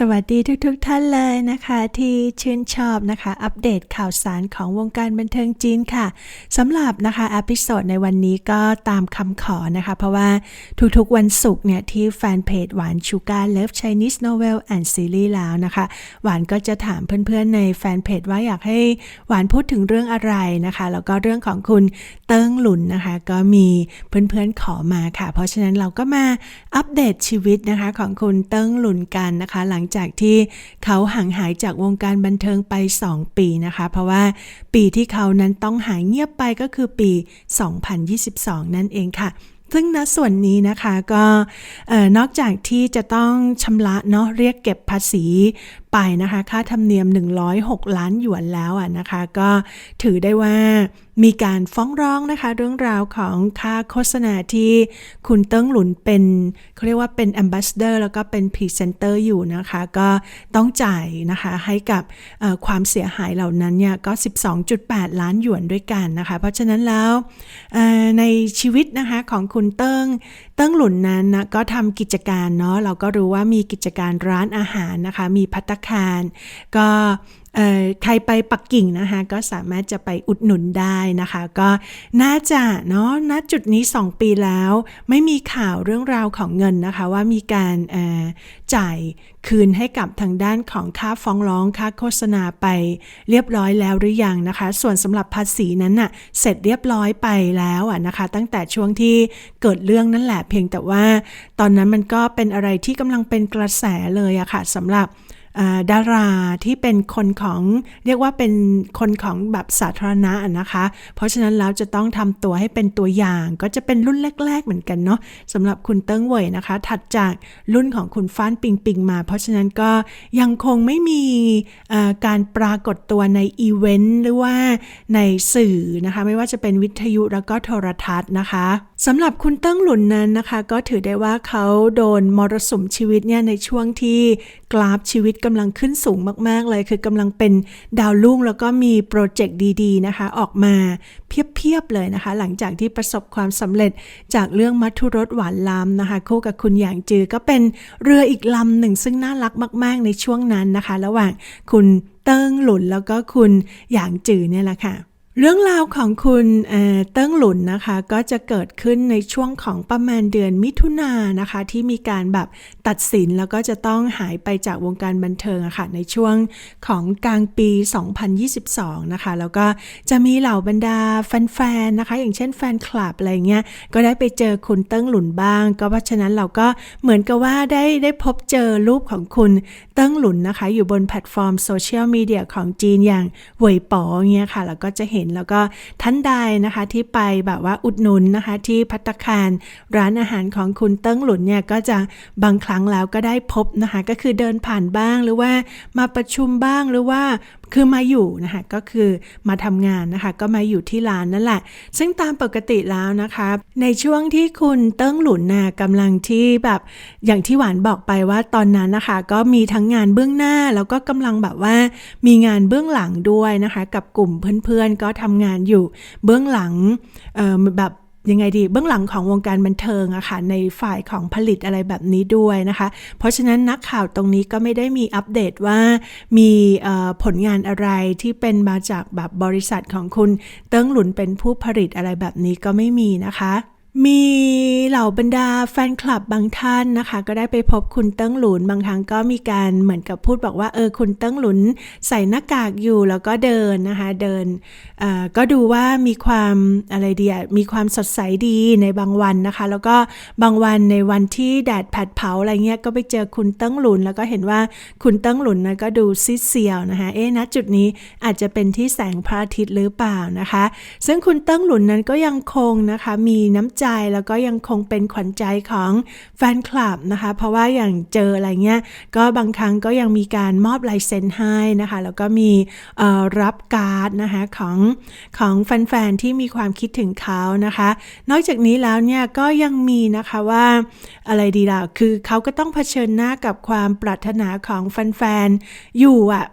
สวัสดีทุกๆทท่านเลยนะคะที่ชื่นชอบนะคะ อัปเดตข่าวสารของวงการบันเทิงจีนค่ะสำหรับนะคะอพิโซดในวันนี้ก็ตามคำขอนะคะ เพราะว่าทุกๆวันศุกร์เนี่ยที่แฟนเพจหวานชูการเลิฟ Chinese Novel and Series แล้วนะคะ หวานก็จะถามเพื่อนๆในแฟนเพจว่าอยากให้หวานพูดถึงเรื่องอะไรนะคะ แล้วก็เรื่องของคุณเติ้งหลุนนะคะ ก็มีเพื่อนๆขอมาค่ะ เพราะฉะนั้นเราก็มาอัปเดตชีวิตนะคะของคุณเติ้งหลุนกันนะคะหลังจากที่เขาห่างหายจากวงการบันเทิงไป 2 ปีนะคะ เพราะว่าปีที่เขานั้นต้องหายเงียบไปก็คือปี 2022 นั่นเองค่ะซึ่งณส่วนนี้นะคะก็นอกจากที่จะต้องชำระเนาะเรียกเก็บภาษี ไปนะคะ ค่าธรรมเนียม 106 ล้านหยวนแล้วอะนะคะ ก็ถือได้ว่ามีการฟ้องร้องนะคะ เรื่องราวของค่าโฆษณาที่คุณเติ้งหลุนเป็นเขาเรียกว่าเป็นแอมบาสเดอร์แล้วก็เป็นพรีเซนเตอร์อยู่นะคะ ก็ต้องจ่ายนะคะให้กับความเสียหายเหล่านั้นเนี่ยก็ 12.8 ล้านหยวนด้วยกันนะคะ เพราะฉะนั้นแล้วในชีวิตนะคะของคุณเติ้งเติ้งหลุนนั้นนะก็ทำกิจการเนาะเราก็รู้ว่ามีกิจการร้านอาหารนะคะ มีพัตคารก็ใครไปปักกิ่งนะคะ ก็สามารถจะไปอุดหนุนได้นะคะ ก็น่าจะเนาะณจุดนี้ 2 ปีแล้ว ไม่มีข่าวเรื่องราวของเงินนะคะ ว่ามีการจ่ายคืนให้กับทางด้านของค่าฟ้องร้องค่าโฆษณาไปเรียบร้อยแล้วหรือยังนะคะ ส่วนสำหรับภาษีนั้นน่ะเสร็จเรียบร้อยไปแล้วอะนะคะ ตั้งแต่ช่วงที่เกิดเรื่องนั่นแหละเพียงแต่ว่า ตอนนั้นมันก็เป็นอะไรที่กำลังเป็นกระแสเลยอะค่ะสำหรับ ดาราที่เป็นคนของเรียกว่าเป็นคนของแบบสาธารณะนะคะ เพราะฉะนั้นแล้วจะต้องทำตัวให้เป็นตัวอย่างก็จะเป็นรุ่นแรก ๆ เหมือนกันเนาะสำหรับคุณเติ้งเว่ยนะคะ ถัดจากรุ่นของคุณฟ้านปิงปิงมา เพราะฉะนั้นก็ยังคงไม่มีการปรากฏตัวในอีเวนต์หรือว่าในสื่อนะคะ ไม่ว่าจะเป็นวิทยุแล้วก็โทรทัศน์นะคะสำหรับคุณเติ้งหลุนนั้นนะคะ ก็ถือได้ว่าเขาโดนมรสุมชีวิตเนี่ยในช่วงที่กราฟชีวิตกำลังขึ้นสูงมากๆเลย คือกำลังเป็นดาวรุ่งแล้วก็มีโปรเจกต์ดีๆนะคะ ออกมาเพียบๆเลยนะคะ หลังจากที่ประสบความสำเร็จจากเรื่องมัทุรสหวานล้ำนะคะ คู่กับคุณหยางจือก็เป็นเรืออีกลำหนึ่งซึ่งน่ารักมาก ๆ ในช่วงนั้นนะคะ ระหว่างคุณเติ้งหลุนแล้วก็คุณหยางจือเนี่ยแหละค่ะ เรื่องราวของคุณเติ้งหลุนนะคะ ก็จะเกิดขึ้นในช่วงของประมาณเดือนมิถุนายนนะคะ ที่มีการแบบตัดสินแล้วก็จะต้องหายไปจากวงการบันเทิงอะคะ่ะในช่วงของกลางปี 2022 นะคะ แล้วก็จะมีเหล่าบรรดาแฟนๆนะคะ อย่างเช่นแฟนคลับอะไรเงี้ยก็ได้ไปเจอคุณเติ้งหลุนบ้าง ก็เพราะฉะนั้นเราก็เหมือนกับว่าได้ได้พบเจอรูปของคุณเติ้งหลุนนะคะ อยู่บนแพลตฟอร์มโซเชียลมีเดียของจีนอย่างเว่ยป๋อเงี้ยค่ะแล้วก็จะเห็นแล้วก็ท่านใดนะคะที่ไปแบบว่าอุดหนุนนะคะที่พัตคารร้านอาหารของคุณเติ้งหลุนเนี่ยก็จะบางครั้งแล้วก็ได้พบนะคะก็คือเดินผ่านบ้างหรือว่ามาประชุมบ้างหรือว่าคือมาอยู่นะคะก็คือมาทำงานนะคะ ก็มาอยู่ที่ร้านนั่นแหละ ซึ่งตามปกติแล้วนะคะ ในช่วงที่คุณเติ้งหลุนนะกำลังที่แบบอย่างที่หวานบอกไปว่าตอนนั้นนะคะ ก็มีทั้งงานเบื้องหน้า แล้วก็กำลังแบบว่ามีงานเบื้องหลังด้วยนะคะ กับกลุ่มเพื่อนๆก็ทำงานอยู่เบื้องหลังแบบ ยังไงดีเบื้องหลังของวงการบันเทิงอะค่ะในฝ่ายของผลิตอะไรแบบนี้ด้วยนะคะ เพราะฉะนั้นนักข่าวตรงนี้ก็ไม่ได้มีอัปเดตว่ามีผลงานอะไรที่เป็นมาจากแบบบริษัทของคุณเติ้งหลุนเป็นผู้ผลิตอะไรแบบนี้ก็ไม่มีนะคะ มีเหล่าบรรดาแฟนคลับบางท่านนะคะ ก็ได้ไปพบคุณเติ้งหลุนบางครั้งก็มีการเหมือนกับพูดบอกว่าเออคุณเติ้งหลุนใส่หน้ากากอยู่แล้วก็เดินนะคะเดินก็ดูว่ามีความอะไรเดีอะมีความสดใสดีในบางวันนะคะ แล้วก็บางวันในวันที่แดดแผดเผาอะไรเงี้ยก็ไปเจอคุณเติ้งหลุน แล้วก็เห็นว่าคุณเติ้งหลุนนะก็ดูซีดเซียวนะคะเอ๊ะณจุดนี้อาจจะเป็นที่แสงพระอาทิตย์หรือเปล่านะคะ ซึ่งคุณเติ้งหลุนนั้นก็ยังคงนะคะมีน้ำใจแล้วก็ยังคงเป็นขวัญใจของแฟนคลับนะคะ เพราะว่าอย่างเจออะไรเงี้ยก็บางครั้งก็ยังมีการมอบลายเซ็นให้นะคะ แล้วก็มีรับการ์ดนะคะของของแฟนๆที่มีความคิดถึงเขานะคะ นอกจากนี้แล้วเนี่ยก็ยังมีนะคะว่าอะไรดีล่ะคือเขาก็ต้องเผชิญหน้ากับความปรารถนาของแฟนๆอยู่อะ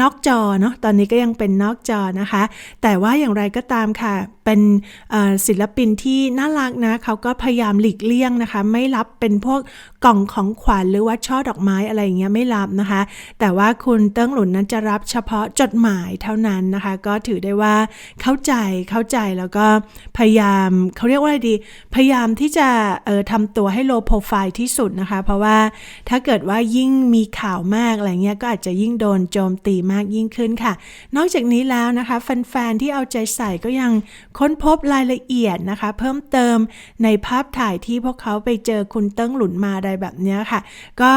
นอกจอเนาะตอนนี้ก็ยังเป็นนอกจอนะคะ แต่ว่าอย่างไรก็ตามค่ะ เป็นศิลปินที่น่ารักนะเขาก็พยายามหลีกเลี่ยงนะคะ ไม่รับเป็นพวกกล่องของขวัญหรือว่าช่อดอกไม้อะไรอย่างเงี้ยไม่รับนะคะ แต่ว่าคุณเติ้งหลุนนั้นจะรับเฉพาะจดหมายเท่านั้นนะคะ ก็ถือได้ว่าเข้าใจเข้าใจแล้วก็พยายามเขาเรียกว่าอะไรดี พยายามที่จะเออทำตัวให้ low profile ที่สุดนะคะ เพราะว่าถ้าเกิดว่ายิ่งมีข่าวมากอะไรเงี้ยก็อาจจะยิ่งโดนโจมตีมากยิ่งขึ้นค่ะ นอกจากนี้แล้วนะคะแฟนๆที่เอาใจใส่ก็ยังค้นพบรายละเอียดนะคะ เพิ่มเติมในภาพถ่ายที่พวกเขาไปเจอคุณเติ้งหลุนมาอะไรแบบนี้ค่ะ ก็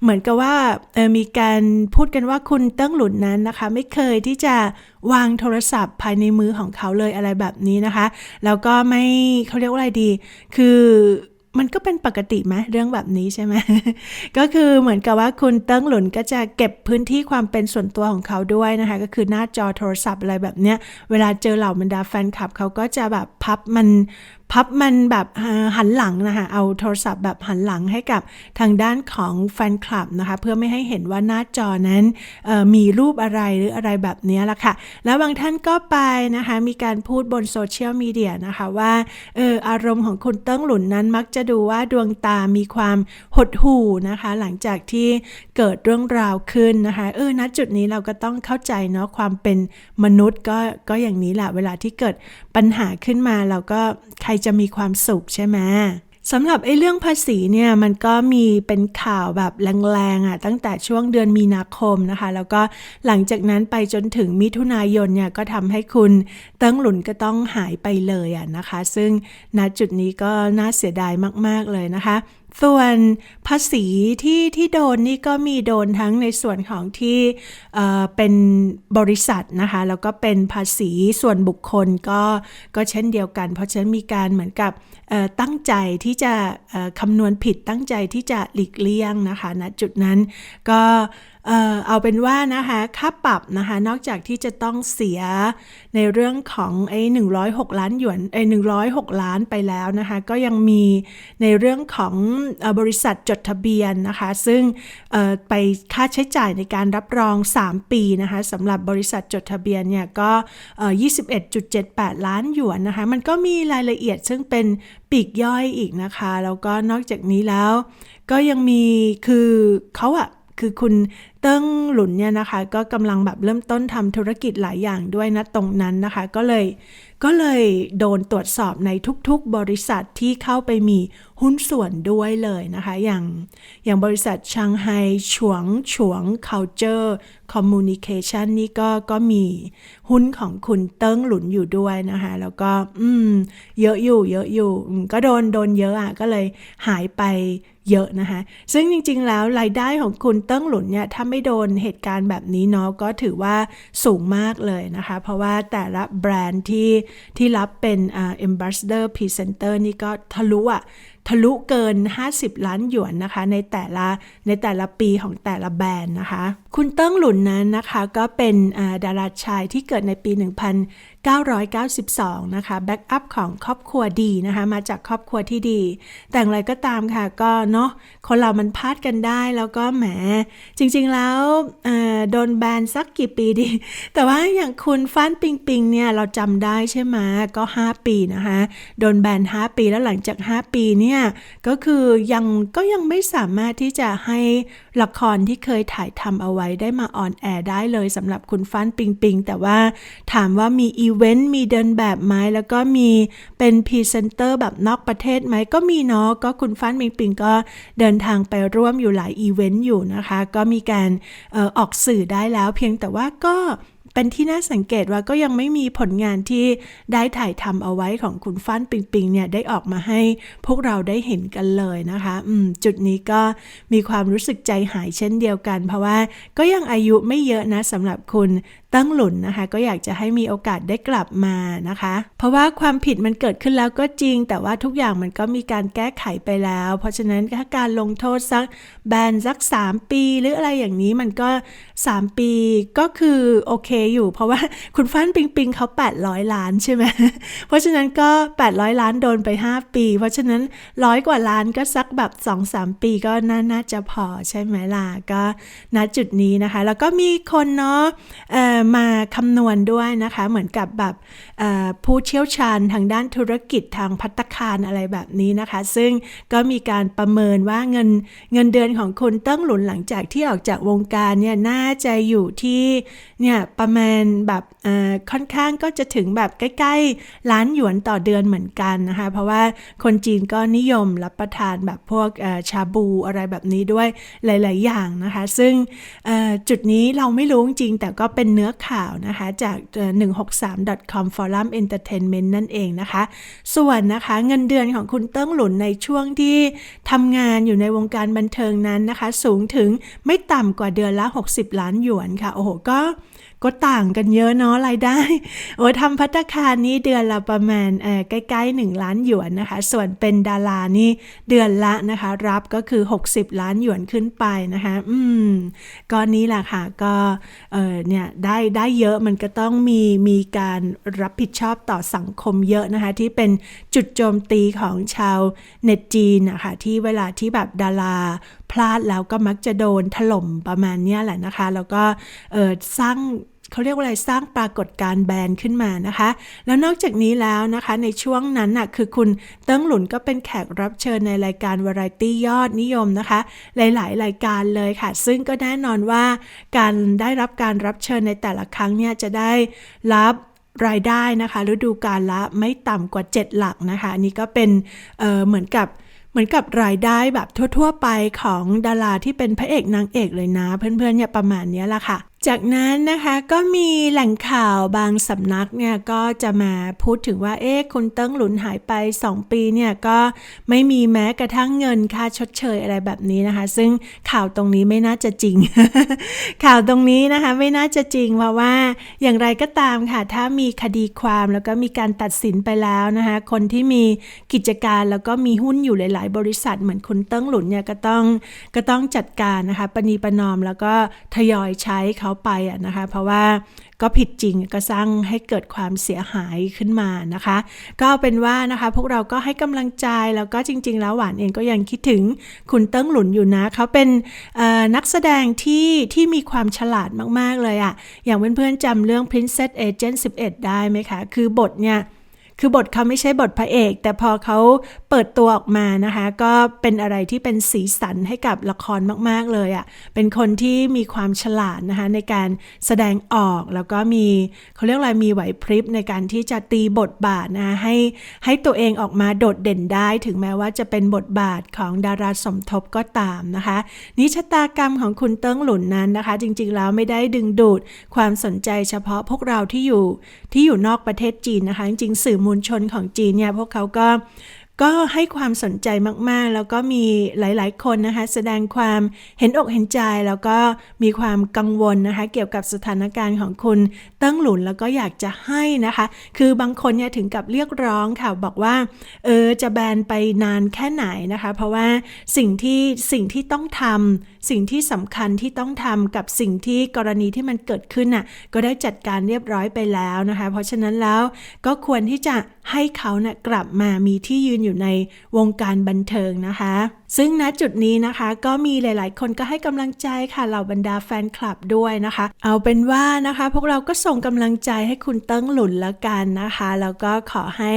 เหมือนกับว่าออมีการพูดกันว่าคุณเติ้งหลุนนั้นนะคะ ไม่เคยที่จะวางโทรศัพท์ภายในมือของเขาเลยอะไรแบบนี้นะคะ แล้วก็ไม่เขาเรียกว่าอะไรดี คือ มันก็เป็นปกติไหมเรื่องแบบนี้ใช่ไหมก็คือเหมือนกับว่าคุณเติ้งหลุนก็จะเก็บพื้นที่ความเป็นส่วนตัวของเขาด้วยนะคะ ก็คือหน้าจอโทรศัพท์อะไรแบบเนี้ย เวลาเจอเหล่าบรรดาแฟนคลับเขาก็จะแบบพับมัน พับมันแบบหันหลังนะคะเอาโทรศัพท์แบบหันหลังให้กับทางด้านของแฟนคลับนะคะเพื่อไม่ให้เห็นว่าหน้าจอนั้นมีรูปอะไรหรืออะไรแบบนี้ละค่ะ แล้วบางท่านก็ไปนะคะมีการพูดบนโซเชียลมีเดียนะคะว่าเอออารมณ์ของคุณเติ้งหลุนนั้นมักจะดูว่าดวงตามีความหดหู่นะคะ หลังจากที่เกิดเรื่องราวขึ้นนะคะเออณจุดนี้เราก็ต้องเข้าใจเนาะความเป็นมนุษย์ก็ก็อย่างนี้แหละเวลาที่เกิดปัญหาขึ้นมาเราก็ใครจะมีความสุขใช่ไหมสำหรับไอ้เรื่องภาษีเนี่ยมันก็มีเป็นข่าวแบบแรงๆอะตั้งแต่ช่วงเดือนมีนาคมนะคะ แล้วก็หลังจากนั้นไปจนถึงมิถุนายนเนี่ยก็ทำให้คุณเติ้งหลุนก็ต้องหายไปเลยอะนะคะ ซึ่งณจุดนี้ก็น่าเสียดายมากๆเลยนะคะ ส่วนภาษีที่ที่โดนนี่ก็มีโดนทั้งในส่วนของที่เเป็นบริษัทนะคะ แล้วก็เป็นภาษีส่วนบุคคลก็ก็เช่นเดียวกัน เพราะฉะนั้นมีการเหมือนกับตั้งใจที่จะคำนวณผิดตั้งใจที่จะหลีกเลี่ยงนะคะณจุดนั้นก็ เออเอาเป็นว่านะคะค่าปรับนะคะนอกจากที่จะต้องเสียในเรื่องของไอ้106ล้านหยวนไอ้106ล้านไปแล้วนะคะก็ยังมีในเรื่องของอบริษัทจดทะเบียนนะคะซึ่งไปค่าใช้จ่ายในการรับรอง 3 ปีนะคะสำหรับบริษัทจดทะเบียนเนี่ยก็เอ่อ21.78 ล้านหยวนนะคะมันก็มีรายละเอียดซึ่งเป็นปีกย่อยอีกนะคะแล้วก็นอกจากนี้แล้ว ก็ยังมีคือเขาอะคือคุณ เติ้งหลุนเนี่ยนะคะ ก็กำลังแบบเริ่มต้นทำธุรกิจหลายอย่างด้วยนะตรงนั้นนะคะ ก็เลยก็เลยโดนตรวจสอบในทุกๆ บริษัทที่เข้าไปมีหุ้นส่วนด้วยเลยนะคะ อย่างอย่างบริษัทชางไฮฉวงฉวง culture communication นี่ก็ก็มีหุ้นของคุณเติ้งหลุนอยู่ด้วยนะคะ แล้วก็อืมเยอะอยู่เยอะอยู่ ก็โดนโดนเยอะอะก็เลยหายไปเยอะนะคะ ซึ่งจริงๆแล้วรายได้ของคุณเติ้งหลุนเนี่ยถ้าไไม่โดนเหตุการณ์แบบนี้เนาะก็ถือว่าสูงมากเลยนะคะ เพราะว่าแต่ละแบรนด์ที่ที่รับเป็นอ่า ambassador presenter นี่ก็ทะลุอะ ทะลุเกิน 50 ล้านหยวนนะคะ ในแต่ละในแต่ละปีของแต่ละแบรนด์นะคะ คุณเติ้งหลุนนั้นนะคะก็เป็นดาราชายที่เกิดในปี 1992 นะคะ แบ็กอัพของครอบครัวดีนะคะ มาจากครอบครัวที่ดี แต่อย่างไรก็ตามค่ะก็เนาะคนเรามันพลาดกันได้แล้วก็แหม จริงๆแล้วโดนแบนสักกี่ปีดี แต่ว่าอย่างคุณฟ้านปิงปิงเนี่ยเราจำได้ใช่ไหมก็ 5 ปีนะคะ โดนแบน 5 ปีแล้วหลังจาก 5 ปีเนี่ยก็คือยังก็ยังไม่สามารถที่จะให้ละครที่เคยถ่ายทำเอาไว้ได้มาออนแอร์ได้เลยสำหรับคุณฟ้านปิงปิง แต่ว่าถามว่ามีอีเวนต์มีเดินแบบไหมแล้วก็มีเป็นพรีเซนเตอร์แบบนอกประเทศไหมก็มีเนาะก็คุณฟ้านปิงปิงก็เดินทางไปร่วมอยู่หลายอีเวนต์อยู่นะคะ ก็มีการออออกสื่อได้แล้วเพียงแต่ว่าก็ เป็นที่น่าสังเกตว่าก็ยังไม่มีผลงานที่ได้ถ่ายทำเอาไว้ของคุณฟ้านปิงปิงเนี่ยได้ออกมาให้พวกเราได้เห็นกันเลยนะคะอืมจุดนี้ก็มีความรู้สึกใจหายเช่นเดียวกัน เพราะว่าก็ยังอายุไม่เยอะนะสำหรับคุณ ตั้งหลุนนะคะ ก็อยากจะให้มีโอกาสได้กลับมานะคะ เพราะว่าความผิดมันเกิดขึ้นแล้วก็จริง แต่ว่าทุกอย่างมันก็มีการแก้ไขไปแล้ว เพราะฉะนั้นถ้าการลงโทษสักแบนสัก 3 ปี หรืออะไรอย่างนี้มันก็ 3 ปีก็คือโอเคอยู่ เพราะว่าคุณฟ้านปิงปิงเขา 800 ล้านใช่ไหมเพราะฉะนั้นก็ 800 ล้านโดนไป 5 ปี เพราะฉะนั้นร้อยกว่าล้านก็สักแบบ 2-3 ปีก็น่านาจะพอใช่ไหมล่ะก็ณจุดนี้นะคะ แล้วก็มีคนเนาะเอิ่มาคำนวณด้วยนะคะ เหมือนกับแบบผู้เชี่ยวชาญทางด้านธุรกิจทางพัตตาคารอะไรแบบนี้นะคะ ซึ่งก็มีการประเมินว่าเงินเงินเดือนของคุณเติ้งหลุนหลังจากที่ออกจากวงการเนี่ยน่าจะอยู่ที่เนี่ยประมาณแบบค่อนข้างก็จะถึงแบบใกล้ๆล้านหยวนต่อเดือนเหมือนกันนะคะ เพราะว่าคนจีนก็นิยมรับประทานแบบพวกชาบูอะไรแบบนี้ด้วยหลาย ๆ อย่างนะคะ ซึ่งจุดนี้เราไม่รู้จริงแต่ก็เป็นเนื้อื้อข่าวนะคะจากเอ่อ 163.com Forum Entertainment นั่นเองนะคะ ส่วนนะคะเงินเดือนของคุณเติ้งหลุนในช่วงที่ทำงานอยู่ในวงการบันเทิงนั้นนะคะ สูงถึงไม่ต่ำกว่าเดือนละ 60 ล้านหยวนค่ะ โอ้โห ก็ ก็ต่างกันเยอะเนาะรายได้ โอ้ทำพัตคารนี่เดือนละประมาณเออใกล้ๆ1ล้านหยวนนะคะ ส่วนเป็นดารานี่เดือนละนะคะ รับก็คือ 60 ล้านหยวนขึ้นไปนะคะ อืมก็นี้แหละค่ะก็เออเนี่ยได้ได้เยอะมันก็ต้องมีมีการรับผิดชอบต่อสังคมเยอะนะคะ ที่เป็นจุดโจมตีของชาวเน็ตจีนนะคะที่เวลาที่แบบดาราพลาดแล้วก็มักจะโดนถล่มประมาณนี้แหละนะคะ แล้วก็เออสร้าง เขาเรียกว่าอะไรสร้างปรากฏการณ์แบรนด์ขึ้นมานะคะ แล้วนอกจากนี้แล้วนะคะในช่วงนั้นน่ะคือคุณเติ้งหลุนก็เป็นแขกรับเชิญในรายการวาไรตี้ยอดนิยมนะคะ หลาย ๆ รายการเลยค่ะ ซึ่งก็แน่นอนว่าการได้รับการรับเชิญในแต่ละครั้งเนี่ยจะได้รับรายได้นะคะฤดูกาลละไม่ต่ำกว่า 7 หลักนะคะ อันนี้ก็เป็นเเหมือนกับเหมือนกับรายได้แบบทั่ว ๆ ไปของดาราที่เป็นพระเอกนางเอกเลยนะ เพื่อนๆเนี่ยประมาณนี้แหละค่ะ จากนั้นนะคะก็มีแหล่งข่าวบางสำนักเนี่ยก็จะมาพูดถึงว่าเอ๊ะคุณเติ้งหลุนหายไป 2 ปีเนี่ยก็ไม่มีแม้กระทั่งเงินค่าชดเชยอะไรแบบนี้นะคะ ซึ่งข่าวตรงนี้ไม่น่าจะจริง ข่าวตรงนี้นะคะไม่น่าจะจริงเพราะว่าอย่างไรก็ตามค่ะ ถ้ามีคดีความแล้วก็มีการตัดสินไปแล้วนะคะคนที่มีกิจการแล้วก็มีหุ้นอยู่หลาย ๆ บริษัทเหมือนคุณเติ้งหลุนเนี่ยก็ต้องก็ต้องจัดการนะคะปณีประนอมแล้วก็ทยอยใช้เขาไปอะนะคะ เพราะว่าก็ผิดจริงก็สร้างให้เกิดความเสียหายขึ้นมานะคะ ก็เป็นว่านะคะพวกเราก็ให้กำลังใจแล้วก็จริง ๆ แล้วหวานเองก็ยังคิดถึงคุณเติ้งหลุนอยู่นะเขาเป็นนักแสดงที่ที่มีความฉลาดมาก ๆ เลยอะอย่างเพื่อนๆจำเรื่อง Princess Agent 11 ได้ไหมคะ คือบทเนี่ย คือบทเขาไม่ใช่บทพระเอก แต่พอเขาเปิดตัวออกมานะคะ ก็เป็นอะไรที่เป็นสีสันให้กับละครมาก ๆ เลยอะ่ะ เป็นคนที่มีความฉลาดนะคะในการแสดงออกแล้วก็มีเขาเรียกอะไรมีไหวพริบในการที่จะตีบทบาทนะคะให้ให้ตัวเองออกมาโดดเด่นได้ถึงแม้ว่าจะเป็นบทบาทของดาราสมทบก็ตามนะคะนิชะตากรรมของคุณเติ้งหลุนนั้นนะคะ จริงๆแล้วไม่ได้ดึงดูดความสนใจเฉพาะพวกเราที่อยู่ที่อยู่นอกประเทศจีนนะคะ จริงๆสื่อมวลชนของจีนเนี่ยพวกเขาก็ ก็ให้ความสนใจมากๆ แล้วก็มีหลายๆ คนนะคะ แสดงความเห็นอกเห็นใจ แล้วก็มีความกังวลนะคะ เกี่ยวกับสถานการณ์ของคุณเติ้งหลุนแล้วก็อยากจะให้นะคะ คือบางคนเนี่ยถึงกับเรียกร้องค่ะบอกว่าเออจะแบนไปนานแค่ไหนนะคะ เพราะว่าสิ่งที่สิ่งที่ต้องทำสิ่งที่สำคัญที่ต้องทำกับสิ่งที่กรณีที่มันเกิดขึ้นน่ะก็ได้จัดการเรียบร้อยไปแล้วนะคะ เพราะฉะนั้นแล้วก็ควรที่จะ ให้เขาเนะ่ยกลับมามีที่ยืนอยู่ในวงการบันเทิงนะคะ ซึ่งณจุดนี้นะคะก็มีหลาย ๆ คนก็ให้กำลังใจค่ะเหล่าบรรดาแฟนคลับด้วยนะคะ เอาเป็นว่านะคะ พวกเราก็ส่งกำลังใจให้คุณเติ้งหลุนละกันนะคะแล้วก็ขอให้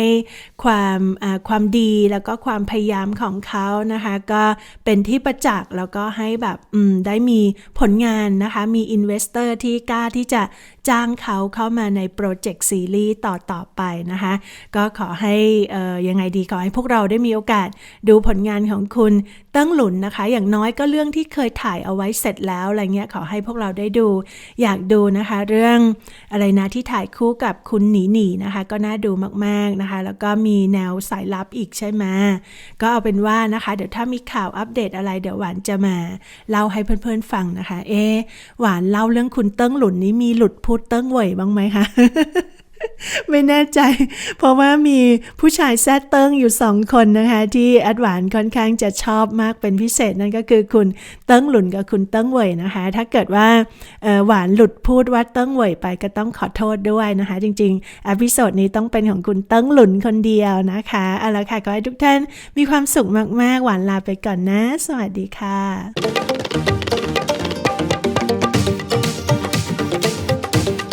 ความความดีแล้วก็ความพยายามของเขานะคะ ก็เป็นที่ประจักษ์แล้วก็ให้แบบอืมได้มีผลงานนะคะ มีอินเวสเตอร์ที่กล้าที่จะ จ้างเขาเข้ามาในโปรเจกต์ซีรีส์ต่อต่อไปนะคะ ก็ขอให้ยังไงดีขอให้พวกเราได้มีโอกาสดูผลงานของคุณ ติ้งหลุนนะคะ อย่างน้อยก็เรื่องที่เคยถ่ายเอาไว้เสร็จแล้วอะไรเงี้ยขอให้พวกเราได้ดู อยากดูนะคะ เรื่องอะไรนะที่ถ่ายคู่กับคุณหนีหนีนะคะ ก็น่าดูมากๆนะคะ แล้วก็มีแนวสายลับอีกใช่ไหมก็เอาเป็นว่านะคะ เดี๋ยวถ้ามีข่าวอัปเดตอะไรเดี๋ยวหวานจะมาเล่าให้เพื่อนๆฟังนะคะ เอหวานเล่าเรื่องคุณเติ้งหลุนนี้มีหลุดพูดเติ้งเหวยบ้างไหมคะ ไม่แน่ใจ เพราะว่ามีผู้ชายแซดเติ้งอยู่สองคนนะคะ ที่แอดหวานค่อนข้างจะชอบมากเป็นพิเศษนั่นก็คือคุณเติ้งหลุนกับคุณเติ้งเหวยนะคะ ถ้าเกิดว่าหวานหลุดพูดว่าเติ้งเหวยไปก็ต้องขอโทษด้วยนะคะ จริงๆอพิโซดนี้ต้องเป็นของคุณเติ้งหลุนคนเดียวนะคะเอาละค่ะก็ให้ทุกท่านมีความสุขมากๆ หวานลาไปก่อนนะ สวัสดีค่ะ